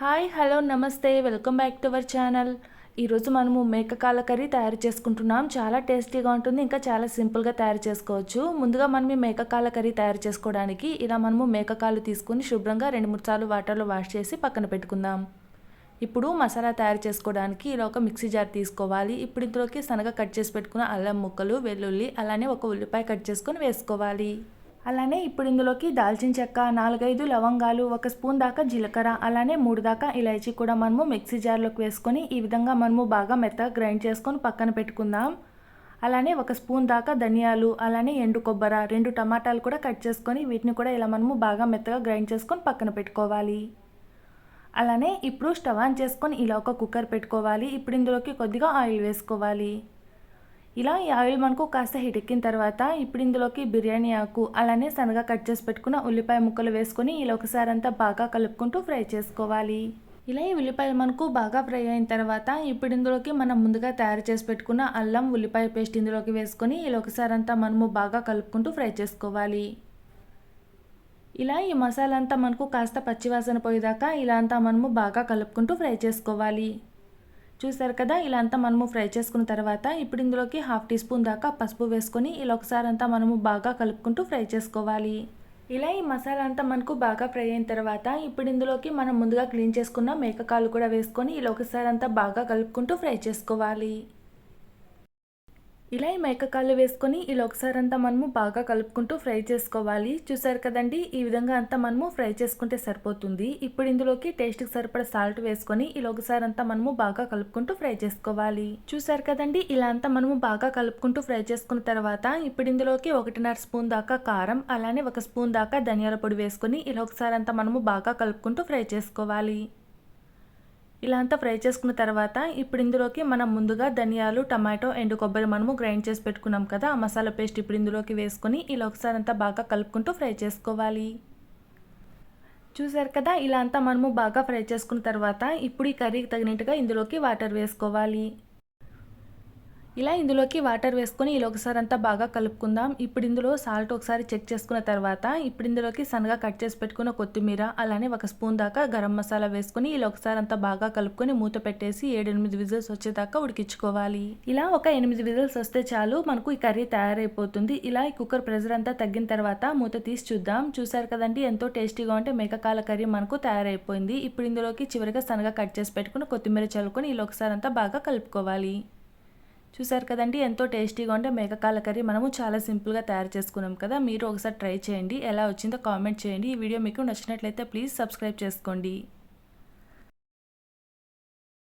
Hi hello నమస్తే welcome back to our channel. ఈరోజు మనము మేకకాల కర్రీ తయారు చేసుకుంటున్నాం. చాలా టేస్టీగా ఉంటుంది ఇంకా చాలా సింపుల్గా తయారు చేసుకోవచ్చు. ముందుగా మనం ఈ మేకకాల కర్రీ తయారు చేసుకోవడానికి ఇలా మనము మేకకాలు తీసుకుని శుభ్రంగా రెండు మూడు సార్లు వాటర్లో వాష్ చేసి పక్కన పెట్టుకుందాం. ఇప్పుడు మసాలా తయారు చేసుకోవడానికి ఇలా ఒక మిక్సీ జార్ తీసుకోవాలి. ఇప్పుడు ఇందులోకి సనగా కట్ చేసి పెట్టుకున్న అల్లం ముక్కలు వెల్లుల్లి అలానే ఒక ఉల్లిపాయ కట్ చేసుకొని వేసుకోవాలి. అలానే ఇప్పుడు ఇందులోకి దాల్చిన చెక్క నాలుగైదు లవంగాలు ఒక స్పూన్ దాకా జీలకర్ర అలానే మూడు దాకా ఇలాచీ కూడా మనము మిక్సీ జార్లోకి వేసుకొని ఈ విధంగా మనము బాగా మెత్తగా గ్రైండ్ చేసుకొని పక్కన పెట్టుకుందాం. అలానే ఒక స్పూన్ దాకా ధనియాలు అలానే ఎండు కొబ్బర రెండు టమాటాలు కూడా కట్ చేసుకొని వీటిని కూడా ఇలా మనము బాగా మెత్తగా గ్రైండ్ చేసుకొని పక్కన పెట్టుకోవాలి. అలానే ఇప్పుడు స్టవ్ ఆన్ చేసుకొని ఇలా ఒక కుక్కర్ పెట్టుకోవాలి. ఇప్పుడు ఇందులోకి కొద్దిగా ఆయిల్ వేసుకోవాలి. ఇలా ఈ ఆయిల్ మనకు కాస్త హిటెక్కిన తర్వాత ఇప్పుడు ఇందులోకి బిర్యానీ ఆకు అలానే సన్నగా కట్ చేసి పెట్టుకున్న ఉల్లిపాయ ముక్కలు వేసుకొని ఇలా ఒకసారి అంతా బాగా కలుపుకుంటూ ఫ్రై చేసుకోవాలి. ఇలా ఈ ఉల్లిపాయలు మనకు బాగా ఫ్రై అయిన తర్వాత ఇప్పుడు ఇందులోకి మనం ముందుగా తయారు చేసి పెట్టుకున్న అల్లం ఉల్లిపాయ పేస్ట్ ఇందులోకి వేసుకొని ఇలా ఒకసారి అంతా మనము బాగా కలుపుకుంటూ ఫ్రై చేసుకోవాలి. ఇలా ఈ మసాలా అంతా మనకు కాస్త పచ్చివాసన పోయేదాకా ఇలా అంతా మనము బాగా కలుపుకుంటూ ఫ్రై చేసుకోవాలి. చూసారు కదా ఇలా అంతా మనము ఫ్రై చేసుకున్న తర్వాత ఇప్పుడు ఇందులోకి హాఫ్ టీ స్పూన్ దాకా పసుపు వేసుకొని ఇలా ఒకసారి అంతా మనము బాగా కలుపుకుంటూ ఫ్రై చేసుకోవాలి. ఇలా ఈ మసాలా అంతా మనకు బాగా ఫ్రై అయిన తర్వాత ఇప్పుడు ఇందులోకి మనం ముందుగా క్లీన్ చేసుకున్న మేకకాలు కూడా వేసుకొని ఇలా ఒకసారి అంతా బాగా కలుపుకుంటూ ఫ్రై చేసుకోవాలి. ఇలా ఈ మేకకాళ్ళు వేసుకొని ఇలా ఒకసారి అంతా మనము బాగా కలుపుకుంటూ ఫ్రై చేసుకోవాలి. చూసారు కదండి? ఈ విధంగా అంతా మనము ఫ్రై చేసుకుంటే సరిపోతుంది. ఇప్పుడు ఇందులోకి టేస్ట్కి సరిపడ సాల్ట్ వేసుకొని ఇలా ఒకసారి అంతా మనము బాగా కలుపుకుంటూ ఫ్రై చేసుకోవాలి. చూసారు కదండి? ఇలా అంతా మనము బాగా కలుపుకుంటూ ఫ్రై చేసుకున్న తర్వాత ఇప్పుడు ఇందులోకి ఒకటిన్నర స్పూన్ దాకా కారం అలానే ఒక స్పూన్ దాకా ధనియాల పొడి వేసుకొని ఇలా ఒకసారి అంతా మనము బాగా కలుపుకుంటూ ఫ్రై చేసుకోవాలి. ఇలా అంతా ఫ్రై చేసుకున్న తర్వాత ఇప్పుడు ఇందులోకి మనం ముందుగా ధనియాలు టమాటో ఎండు కొబ్బరి మనము గ్రైండ్ చేసి పెట్టుకున్నాం కదా ఆ మసాలా పేస్ట్ ఇప్పుడు ఇందులోకి వేసుకొని ఇలా ఒకసారి అంతా బాగా కలుపుకుంటూ ఫ్రై చేసుకోవాలి. చూసారు కదా ఇలా అంతా మనము బాగా ఫ్రై చేసుకున్న తర్వాత ఇప్పుడు ఈ కర్రీకి తగినట్టుగా ఇందులోకి వాటర్ వేసుకోవాలి. ఇలా ఇందులోకి వాటర్ వేసుకొని ఇలా ఒకసారి అంతా బాగా కలుపుకుందాం. ఇప్పుడు ఇందులో సాల్ట్ ఒకసారి చెక్ చేసుకున్న తర్వాత ఇప్పుడు ఇందులోకి సన్నగా కట్ చేసి పెట్టుకున్న కొత్తిమీర అలానే ఒక స్పూన్ దాకా గరం మసాలా వేసుకొని ఇలా ఒకసారి అంతా బాగా కలుపుకొని మూత పెట్టేసి ఏడెనిమిది విజిల్స్ వచ్చేదాకా ఉడికించుకోవాలి. ఇలా ఒక ఎనిమిది విజిల్స్ వస్తే చాలు మనకు ఈ కర్రీ తయారైపోతుంది. ఇలా ఈ కుక్కర్ ప్రెషర్ అంతా తగ్గిన తర్వాత మూత తీసి చూద్దాం. చూసారు కదండి ఎంతో టేస్టీగా ఉంటే మేకకాల కర్రీ మనకు తయారైపోయింది. ఇప్పుడు ఇందులోకి చివరిగా సన్నగా కట్ చేసి పెట్టుకుని కొత్తిమీర చల్లుకొని ఇలా ఒకసారి అంతా బాగా కలుపుకోవాలి. చూసారు కదండి ఎంతో టేస్టీగా ఉంటే మేకకాల కర్రీ మనము చాలా సింపుల్గా తయారు చేసుకున్నాం కదా. మీరు ఒకసారి ట్రై చేయండి. ఎలా వచ్చిందో కామెంట్ చేయండి. ఈ వీడియో మీకు నచ్చినట్లయితే ప్లీజ్ సబ్స్క్రైబ్ చేసుకోండి.